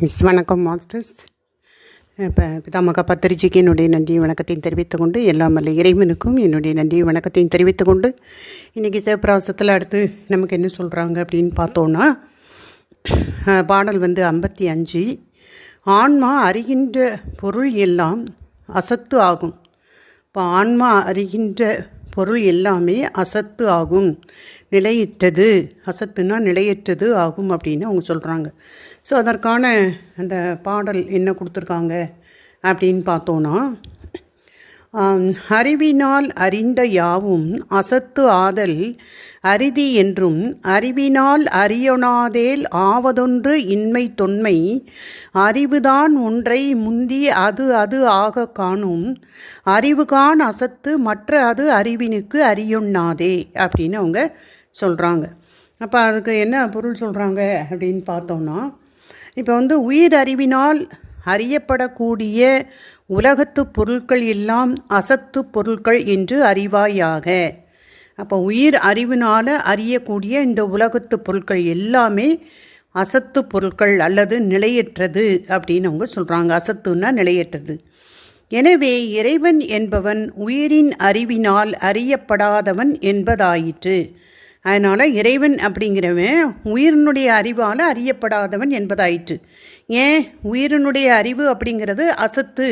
Miss வணக்கம் masters. இப்போ பிதாமகா பத்திரிஜிக்கு என்னுடைய நன்றி வணக்கத்தையும் தெரிவித்துக் கொண்டு எல்லாம் இறைவனுக்கும் என்னுடைய நன்றி வணக்கத்தையும் தெரிவித்துக் கொண்டு இன்றைக்கி சிவபிராசத்தில் அடுத்து நமக்கு என்ன சொல்கிறாங்க அப்படின்னு பார்த்தோன்னா பாடல் வந்து ஐம்பத்தி அஞ்சு. ஆன்மா அறிகின்ற பொருள் எல்லாம் அசத்து ஆகும். இப்போ ஆன்மா அறிகின்ற பொருள் எல்லாமே அசத்து ஆகும். நிலையற்றது அசத்துனா நிலையற்றது ஆகும் அப்படின்னு அவங்க சொல்கிறாங்க ஸோ அதற்கான அந்த பாடல் என்ன கொடுத்துருக்காங்க அப்படின்னு பார்த்தோன்னா அறிவினால் அறிந்த யாவும் அசத்து ஆதல் அரிதி என்றும் அறிவினால் அறியொணாதேல் ஆவதொன்று இன்மை தொன்மை அறிவுதான் ஒன்றை முந்தி அது அது ஆக காணும் அறிவுகான் அசத்து மற்ற அது அறிவினுக்கு அறியொண்ணாதே அப்படின்னு அவங்க சொல்கிறாங்க அப்போ அதுக்கு என்ன பொருள் சொல்கிறாங்க அப்படின்னு பார்த்தோன்னா இப்போ வந்து உயிர் அறிவினால் அறியப்படக்கூடிய உலகத்து பொருட்கள் எல்லாம் அசத்து பொருட்கள் என்று அறிவாயாக. அப்போ உயிர் அறிவினால் அறியக்கூடிய இந்த உலகத்து பொருட்கள் எல்லாமே அசத்து பொருட்கள் அல்லது நிலையற்றது அப்படின்னு அவங்க சொல்கிறாங்க அசத்துன்னா நிலையற்றது. எனவே இறைவன் என்பவன் உயிரின் அறிவினால் அறியப்படாதவன் என்பதாயிற்று. அதனால் இறைவன் அப்படிங்கிறவன் உயிரினுடைய அறிவால் அறியப்படாதவன் என்பதாயிற்று. ஏன்? உயிரினுடைய அறிவு அப்படிங்கிறது அசத்து.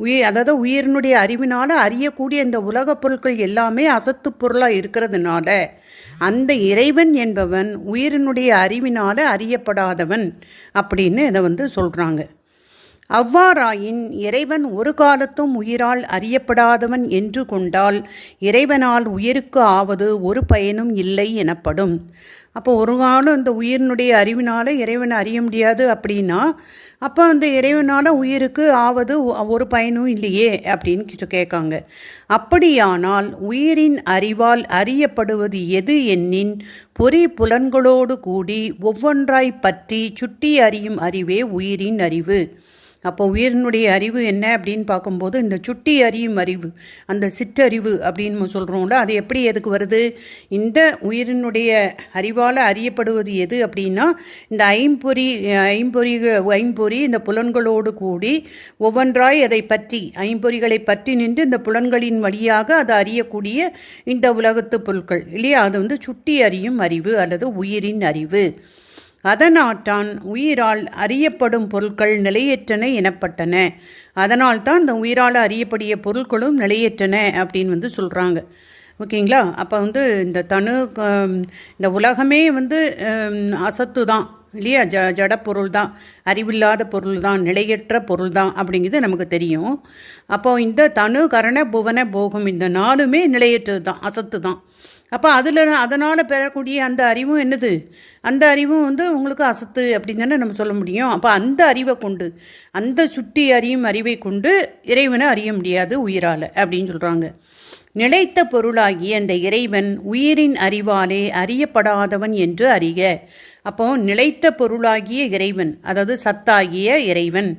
உயிர் அதாவது உயிரினுடைய அறிவினால் அறியக்கூடிய இந்த உலகப் பொருட்கள் எல்லாமே அசத்து பொருளாக இருக்கிறதுனால அந்த இறைவன் என்பவன் உயிரினுடைய அறிவினால் அறியப்படாதவன் அப்படின்னு இதை வந்து சொல்கிறாங்க அவ்வாறாயின் இறைவன் ஒரு காலத்தும் உயிரால் அறியப்படாதவன் என்று கொண்டால் இறைவனால் உயிருக்கு ஆவது ஒரு பயனும் இல்லை எனப்படும். அப்போ ஒரு காலம் இந்த உயிரினுடைய அறிவினால் இறைவனை அறிய முடியாது அப்படின்னா அப்போ அந்த இறைவனால் உயிருக்கு ஆவது ஒரு பயனும் இல்லையே அப்படின்னு கேட்காங்க. அப்படியானால் உயிரின் அறிவால் அறியப்படுவது எது என்னின் பொறி புலன்களோடு கூடி ஒவ்வொன்றாய் பற்றி சுட்டி அறியும் அறிவே உயிரின் அறிவு. அப்போ உயிரினுடைய அறிவு என்ன அப்படின்னு பார்க்கும்போது இந்த சுட்டி அறியும் அறிவு அந்த சிற்றறிவு அப்படின்னு நம்ம சொல்கிறோம்ல அது எப்படி எதுக்கு வருது? இந்த உயிரினுடைய அறிவால் அறியப்படுவது எது அப்படின்னா இந்த ஐம்பொறி ஐம்பொறி ஐம்பொறி இந்த புலன்களோடு கூடி ஒவ்வொன்றாய் அதை பற்றி ஐம்பொறிகளை பற்றி நின்று இந்த புலன்களின் வழியாக அதை அறியக்கூடிய இந்த உலகத்து பொருட்கள் இல்லையா? அது வந்து சுட்டி அறியும் அறிவு அல்லது உயிரின் அறிவு. அதனால்தான் உயிரால் அறியப்படும் பொருட்கள் நிலையற்றன எனப்பட்டன. அதனால் தான் இந்த உயிரால் அறியப்படிய பொருட்களும் நிலையற்றன அப்படின்னு வந்து சொல்கிறாங்க ஓகேங்களா? அப்போ வந்து இந்த தனு இந்த உலகமே வந்து அசத்து தான் இல்லையா? ஜ ஜட பொருள் தான் அறிவில்லாத பொருள் தான் நிலையற்ற பொருள் தான் அப்படிங்கிறது நமக்கு தெரியும். அப்போ இந்த தனு கரண புவன போகம் இந்த நாலுமே நிலையற்றது தான் அசத்து தான் அப்போ அதில் அதனால் பெறக்கூடிய அந்த அறிவும் என்னது? அந்த அறிவும் வந்து உங்களுக்கு அசத்து அப்படின்னு தானே நம்ம சொல்ல முடியும். அப்போ அந்த அறிவை கொண்டு அந்த சுட்டி அறியும் அறிவை கொண்டு இறைவனை அறிய முடியாது உயிரால் அப்படின்னு சொல்கிறாங்க நிலைத்த பொருளாகிய அந்த இறைவன் உயிரின் அறிவாலே அறியப்படாதவன் என்று அறிக. அப்போ நிலைத்த பொருளாகிய இறைவன் அதாவது சத்தாகிய இறைவன்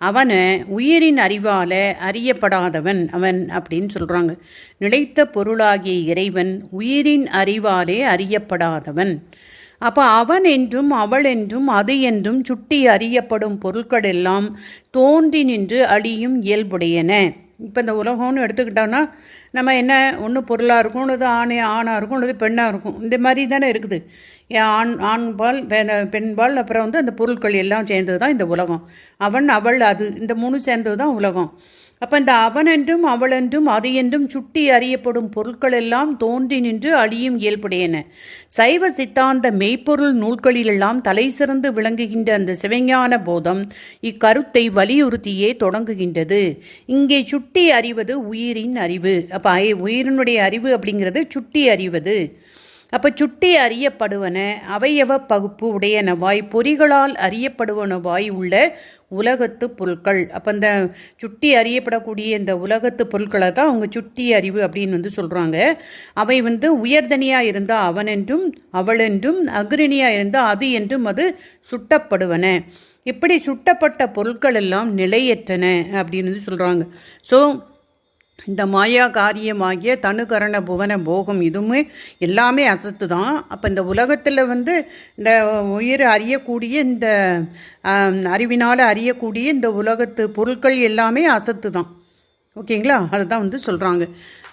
அவனை உயிரின் அறிவால் அறியப்படாதவன் அவன் அப்படின்னு சொல்கிறாங்க நிலைத்த பொருளாகிய இறைவன் உயிரின் அறிவாலே அறியப்படாதவன். அப்போ அவன் என்றும் அவள் என்றும் அது என்றும் சுட்டி அறியப்படும் பொருட்கள் எல்லாம் தோன்றி நின்று அழியும் இயல்புடையன. இப்போ இந்த உலகம்னு எடுத்துக்கிட்டோன்னா நம்ம என்ன ஒன்று பொருளாக இருக்கும் உள்ளது ஆணை ஆணாக இருக்கும் உள்ளது பெண்ணாக இருக்கும். இந்த மாதிரி தானே இருக்குது. ஆண் ஆண்பால் பெண்பால் அப்புறம் வந்து அந்த பொருட்கள் எல்லாம் சேர்ந்தது தான் இந்த உலகம். அவன் அவள் அது. இந்த மூணு சேர்ந்தது தான் உலகம். அப்போ இந்த அவனென்றும் அவளென்றும் அது என்றும் சுட்டி அறியப்படும் பொருட்கள் எல்லாம் தோன்றி நின்று அழியும் இயல்புடையன. சைவ சித்தாந்த மெய்ப்பொருள் நூல்களிலெல்லாம் தலை சிறந்து விளங்குகின்ற அந்த சிவஞான போதம் இக்கருத்தை வலியுறுத்தியே தொடங்குகின்றது. இங்கே சுட்டி அறிவது உயிரின் அறிவு. அப்போ உயிரினுடைய அறிவு அப்படிங்கிறது சுட்டி அறிவது. அப்போ சுட்டி அறியப்படுவன அவையவ பகுப்பு உடையனவாய் பொறிகளால் அறியப்படுவனவாய் உள்ள உலகத்து பொருட்கள் அப்போ இந்த சுட்டி அறியப்படக்கூடிய இந்த உலகத்து பொருட்களை தான் அவங்க சுட்டி அறிவு அப்படின்னு வந்து சொல்கிறாங்க அவை வந்து உயர்தனியாக இருந்தால் அவனென்றும் அவளென்றும் அக்ரிணியாக இருந்தால் அது என்றும் அது சுட்டப்படுவன. இப்படி சுட்டப்பட்ட பொருட்கள் எல்லாம் நிலையற்றன அப்படின்னு வந்து சொல்கிறாங்க ஸோ இந்த மாயா காரியமாகிய தனுகரண புவன போகம் இதுவுமே எல்லாமே அசத்து தான் அப்போ இந்த உலகத்தில் வந்து இந்த உயிர் அறியக்கூடிய இந்த அறிவினால் அறியக்கூடிய இந்த உலகத்து பொருட்கள் எல்லாமே அசத்து தான் ஓகேங்களா? அதை தான் வந்து சொல்கிறாங்க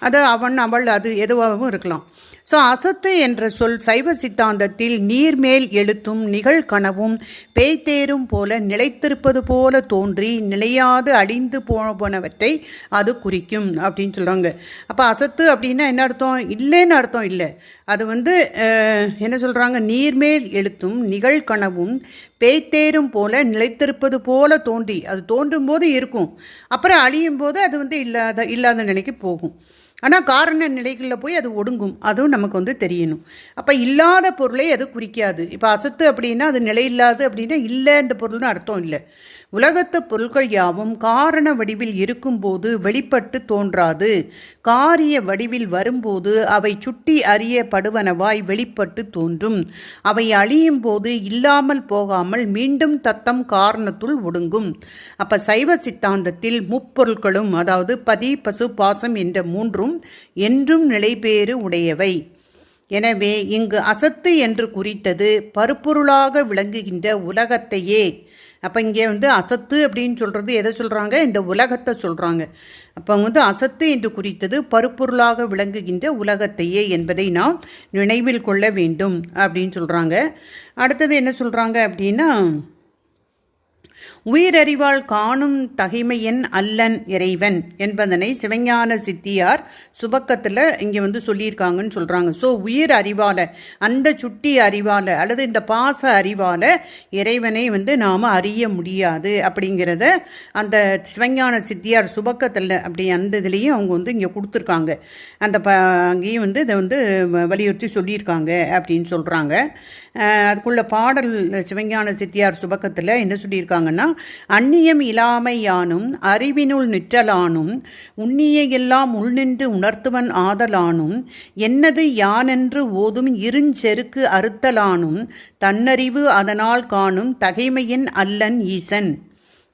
அது அவன் அவள் அது எதுவாகவும் இருக்கலாம். ஸோ அசத்து என்ற சொல் சைவ சித்தாந்தத்தில் நீர்மேல் எழுத்தும் நிகழ்கனவும் பேய்த்தேரும் போல நிலைத்திருப்பது போல தோன்றி நிலையாது அழிந்து போனவற்றை அது குறிக்கும் அப்படின்னு சொல்கிறாங்க அப்போ அசத்து அப்படின்னா என்ன அர்த்தம்? இல்லைன்னு அர்த்தம் இல்லை. அது வந்து என்ன சொல்கிறாங்க நீர்மேல் எழுத்தும் நிகழ்கனவும் பேய்த்தேரும் போல நிலைத்திருப்பது போல தோன்றி அது தோன்றும் போது இருக்கும். அப்புறம் அழியும் போது அது வந்து இல்லாத இல்லாத நிலைக்கு போகும். ஆனால் காரண நிலைகளில் போய் அது ஒடுங்கும். அதுவும் நமக்கு வந்து தெரியணும். அப்போ இல்லாத பொருளை அது குறிக்காது. இப்போ அசத்து அப்படின்னா அது நிலையில்லாது அப்படின்னா இல்லைன்ற பொருள்னு அர்த்தம் இல்லை. உலகத்து பொருட்கள் யாவும் காரண வடிவில் இருக்கும்போது வெளிப்பட்டு தோன்றாது. காரிய வடிவில் வரும்போது அவை சுட்டி அறியப்படுவனவாய் வெளிப்பட்டு தோன்றும். அவை அழியும் போது இல்லாமல் போகாமல் மீண்டும் தத்தம் காரணத்துள் ஒடுங்கும். அப்ப சைவ சித்தாந்தத்தில் முப்பொருட்களும் அதாவது பதி பசு பாசம் என்ற மூன்றும் என்றும் நிலைபேறு உடையவை. எனவே இங்கு அசத்து என்று குறித்தது பருப்பொருளாக விளங்குகின்ற உலகத்தையே. அப்போ இங்கே வந்து அசத்து அப்படின்னு சொல்கிறது எதை சொல்கிறாங்க இந்த உலகத்தை சொல்கிறாங்க அப்போ வந்து அசத்து என்று குறித்தது பருப்பொருளாக விளங்குகின்ற உலகத்தையே என்பதை நாம் நினைவில் கொள்ள வேண்டும் அப்படின்னு சொல்கிறாங்க அடுத்தது என்ன சொல்கிறாங்க அப்படின்னா உயிரறிவால் காணும் தகைமையன் அல்லன் இறைவன் என்பதனை சிவஞான சித்தியார் சுபக்கத்தில் இங்கே வந்து சொல்லியிருக்காங்கன்னு சொல்கிறாங்க ஸோ உயிர் அறிவால் அந்த சுட்டி அறிவால் அல்லது இந்த பாச அறிவால் இறைவனை வந்து நாம் அறிய முடியாது அப்படிங்கிறத அந்த சிவஞான சித்தியார் சுபக்கத்தில் அப்படி அந்த இதுலேயும் அவங்க வந்து இங்கே கொடுத்துருக்காங்க. அந்த ப அங்கேயும் வந்து இதை வந்து வலியுறுத்தி சொல்லியிருக்காங்க அப்படின்னு சொல்கிறாங்க அதுக்குள்ள பாடல் சிவஞான சித்தியார் சுபக்கத்தில் என்ன சொல்லியிருக்காங்கன்னா அந்நியம் இலாமையானும் அறிவினுள் நிற்றலானும் உண்ணிய எல்லாம் உள்நின்று உணர்த்துவன் ஆதலானும் என்னது யானென்று ஓதும் இருஞ்செருக்கு அறுத்தலானும் தன்னறிவு அதனால் காணும் தகைமையின் அல்லன் ஈசன்.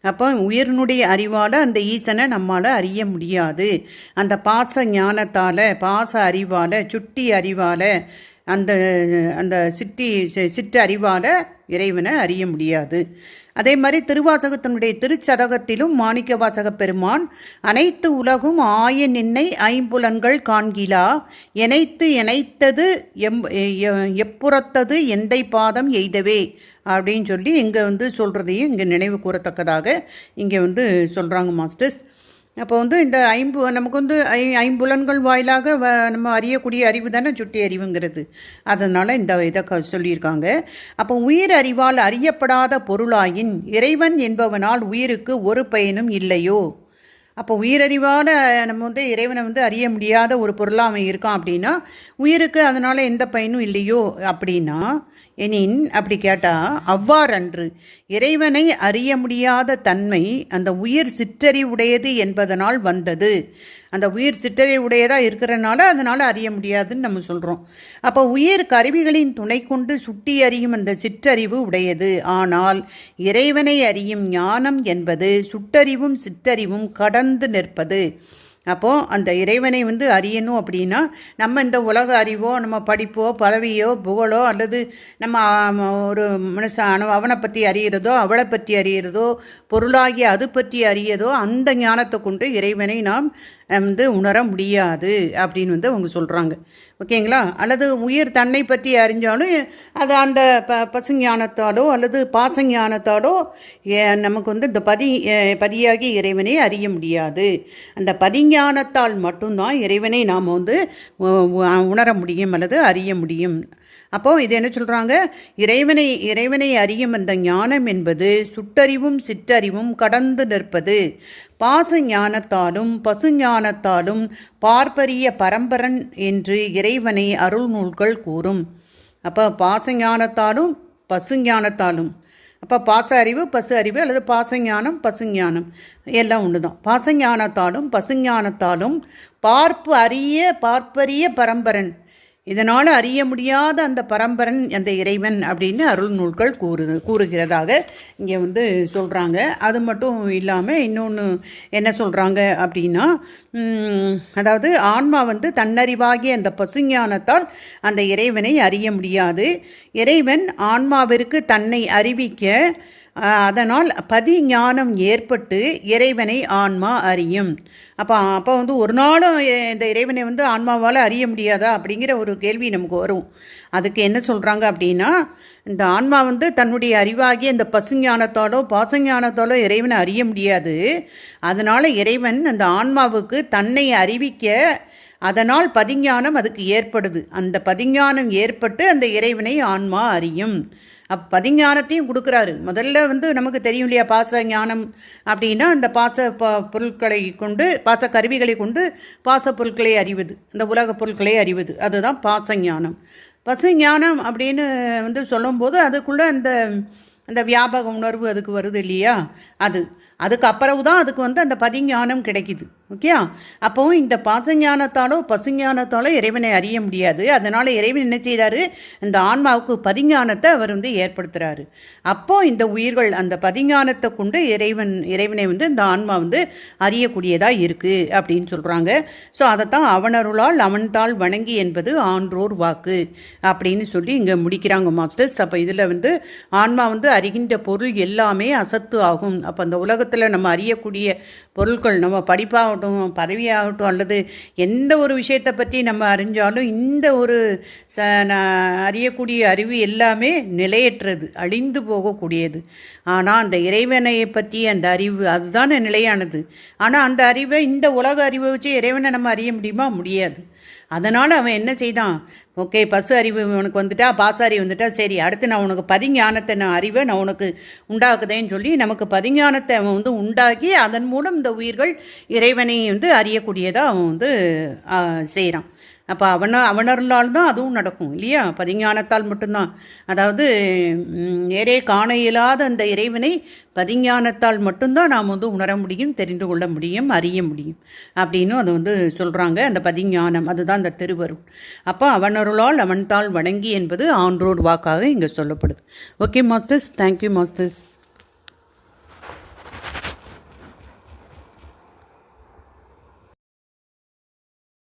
அப்போ உயிரினுடைய அறிவால் அந்த ஈசனை நம்மால் அறிய முடியாது. அந்த பாச ஞானத்தால் பாச அறிவால் சுட்டி அறிவால் அந்த அந்த சிட்டி சி- சிற்று அறிவால் இறைவனை அறிய முடியாது. அதே மாதிரி திருவாசகத்தினுடைய திருச்சதகத்திலும் மாணிக்க வாசக பெருமான் அனைத்து உலகும் ஆய நின்னை ஐம்புலன்கள் காண்கிலா எனைத்து எனைத்தது எம் எ- எப்புறத்தது எந்தை பாதம் எய்தவே? அப்படின்னு சொல்லி இங்கே வந்து சொல்கிறதையும் இங்கே நினைவு கூறத்தக்கதாக இங்கே வந்து சொல்கிறாங்க மாஸ்டர்ஸ். அப்போ வந்து இந்த ஐம்பு நமக்கு வந்து ஐ ஐம்புலன்கள் வாயிலாக வ நம்ம அறியக்கூடிய அறிவு தானே சுட்டி அறிவுங்கிறது. அதனால் இந்த இதை க சொல்லியிருக்காங்க. அப்போ உயிர் அறிவால் அறியப்படாத பொருளாயின் இறைவன் என்பவனால் உயிருக்கு ஒரு பயனும் இல்லையோ? அப்போ உயிரறிவால் நம்ம வந்து இறைவனை வந்து அறிய முடியாத ஒரு பொருளாக அவன் இருக்கான் அப்படின்னா உயிருக்கு அதனால் எந்த பயனும் இல்லையோ? அப்படின்னா எனின் அப்படி கேட்டால் அவ்வாறன்று இறைவனை அறிய முடியாத தன்மை அந்த உயிர் சிற்றறிவுடையது என்பதனால் வந்தது. அந்த உயிர் சிற்றறிவு உடையதாக இருக்கிறனால அதனால் அறிய முடியாதுன்னு நம்ம சொல்கிறோம் அப்போ உயிர் கருவிகளின் துணை கொண்டு சுட்டி அறியும் அந்த சிற்றறிவு உடையது. ஆனால் இறைவனை அறியும் ஞானம் என்பது சுட்டறிவும் சிற்றறிவும் கடந்து நிற்பது. அப்போது அந்த இறைவனை வந்து அறியணும் அப்படின்னா நம்ம இந்த உலக அறிவோ நம்ம படிப்போ பதவியோ புகழோ அல்லது நம்ம ஒரு மனுஷன் அவனை பற்றி அறிகிறதோ அவளை பற்றி அறிகிறதோ பொருளாகிய அது பற்றி அறியதோ அந்த ஞானத்தை கொண்டு இறைவனை நாம் வந்து உணர முடியாது அப்படின்னு வந்து அவங்க சொல்கிறாங்க ஓகேங்களா? அல்லது உயிர் தன்னை பற்றி அறிஞ்சாலும் அது அந்த ப பசுஞானத்தாலோ அல்லது பாசஞானத்தாலோ நமக்கு வந்து இந்த பதி பதியாகி இறைவனை அறிய முடியாது. அந்த பதிஞானத்தால் மட்டும்தான் இறைவனை நாம் வந்து உணர முடியும் அல்லது அறிய முடியும். அப்போ இது என்ன சொல்கிறாங்க இறைவனை இறைவனை அறியும் அந்த ஞானம் என்பது சுட்டறிவும் சிற்றறிவும் கடந்து நிற்பது. பாச ஞானத்தாலும் பசு ஞானத்தாலும் பார்ப்பரிய பரம்பரன் என்று இறைவனை அருள் நூல்கள் கூறும். அப்போ பாச ஞானத்தாலும் பசு ஞானத்தாலும். அப்போ பாச அறிவு பசு அறிவு அல்லது பாசஞானம் பசுஞானம் எல்லாம் ஒன்று தான் பாசஞானத்தாலும் பசுஞானத்தாலும் பார்ப்பு அறிய பார்ப்பரிய பரம்பரன். இதனால் அறிய முடியாத அந்த பரம்பரன் அந்த இறைவன் அப்படின்னு அருள் நூல்கள் கூறு கூறுகிறதாக இங்கே வந்து சொல்கிறாங்க அது மட்டும் இல்லாமல் இன்னொன்று என்ன சொல்கிறாங்க அப்படின்னா அதாவது ஆன்மா வந்து தன்னறிவாகிய அந்த பசுஞானத்தால் அந்த இறைவனை அறிய முடியாது. இறைவன் ஆன்மாவிற்கு தன்னை அறிவிக்க அதனால் பதிஞானம் ஏற்பட்டு இறைவனை ஆன்மா அறியும். அப்போ அப்போ வந்து ஒரு நாளும் இந்த இறைவனை வந்து ஆன்மாவால் அறிய முடியாதா அப்படிங்கிற ஒரு கேள்வி நமக்கு வரும். அதுக்கு என்ன சொல்கிறாங்க அப்படின்னா இந்த ஆன்மா வந்து தன்னுடைய அறிவாகிய இந்த பசுஞானத்தாலோ பாசஞானத்தாலோ இறைவனை அறிய முடியாது. அதனால் இறைவன் அந்த ஆன்மாவுக்கு தன்னை அறிவிக்க அதனால் பதிஞானம் அதுக்கு ஏற்படுது. அந்த பதிஞானம் ஏற்பட்டு அந்த இறைவனை ஆன்மா அறியும். அப் பதிஞானத்தையும் கொடுக்குறாரு. முதல்ல வந்து நமக்கு தெரியும் இல்லையா பாச ஞானம் அப்படின்னா அந்த பாச ப பொருட்களை கொண்டு பாச கருவிகளை கொண்டு பாச பொருட்களை அறிவது. இந்த உலக பொருட்களை அறிவது. அதுதான் பாச ஞானம் பசு ஞானம் அப்படின்னு வந்து சொல்லும்போது அதுக்குள்ளே அந்த அந்த வியாபக உணர்வு அதுக்கு வருது இல்லையா? அது. அதுக்கு அப்புறவு தான் அதுக்கு வந்து அந்த பதிஞானம் கிடைக்குது. ஓகேயா அப்போ இந்த பாசஞானத்தாலோ பசுஞானத்தாலோ இறைவனை அறிய முடியாது. அதனால் இறைவன் என்ன செய்கிறாரு இந்த ஆன்மாவுக்கு பதிஞானத்தை அவர் வந்து ஏற்படுத்துகிறாரு அப்போ இந்த உயிர்கள் அந்த பதிஞானத்தை கொண்டு இறைவன் இறைவனை வந்து இந்த ஆன்மா வந்து அறியக்கூடியதாக இருக்குது அப்படின்னு சொல்கிறாங்க ஸோ அதைத்தான் அவனருளால் அவன்தாள் வணங்கி என்பது ஆன்றோர் வாக்கு அப்படின்னு சொல்லி இங்கே முடிக்கிறாங்க மாஸ்டர்ஸ். அப்போ இதில் வந்து ஆன்மா வந்து அறிகின்ற பொருள் எல்லாமே அசத்து ஆகும். அப்போ அந்த உலகத்தில் நம்ம அறியக்கூடிய பொருட்கள் நம்ம படிப்பாக படிப்பாகட்டும் பதவியாகட்டும் அல்லது எந்த ஒரு விஷயத்தை பற்றி நம்ம அறிஞ்சாலும் இந்த ஒரு ச ந- அறியக்கூடிய அறிவு எல்லாமே நிலையற்றது அழிந்து போகக்கூடியது. ஆனால் அந்த இறைவனை பற்றி அந்த அறிவு அதுதான் நிலையானது. ஆனால் அந்த அறிவை இந்த உலக அறிவை வச்சு இறைவனை நம்ம அறிய முடியுமா? முடியாது. அதனால் அவன் என்ன செய்தான்? ஓகே பசு அறிவு உனக்கு வந்துட்டா பாசாரி வந்துட்டா சரி அடுத்து நான் உனக்கு பதிஞானத்தை நான் அறிவை நான் உனக்கு உண்டாக்குதேன்னு சொல்லி நமக்கு பதிஞானத்தை அவன் வந்து உண்டாக்கி அதன் மூலம் இந்த உயிர்கள் இறைவனை வந்து அறியக்கூடியதாக அவன் வந்து செய்கிறான் அப்போ அவன அவனர்களால் தான் அதுவும் நடக்கும் இல்லையா? பதிஞானத்தால் மட்டும்தான். அதாவது நேரே காண இயலாத அந்த இறைவனை பதிஞானத்தால் மட்டும்தான் நாம் வந்து உணர முடியும் தெரிந்து கொள்ள முடியும் அறிய முடியும். அப்படின்னு அதை வந்து சொல்கிறாங்க அந்த பதிஞானம். அதுதான் அந்த திருவருள். அப்போ அவனருளால் அவன்தால் வணங்கி என்பது ஆன்றோர் வாக்காக இங்கே சொல்லப்படுது. Okay masters thank you masters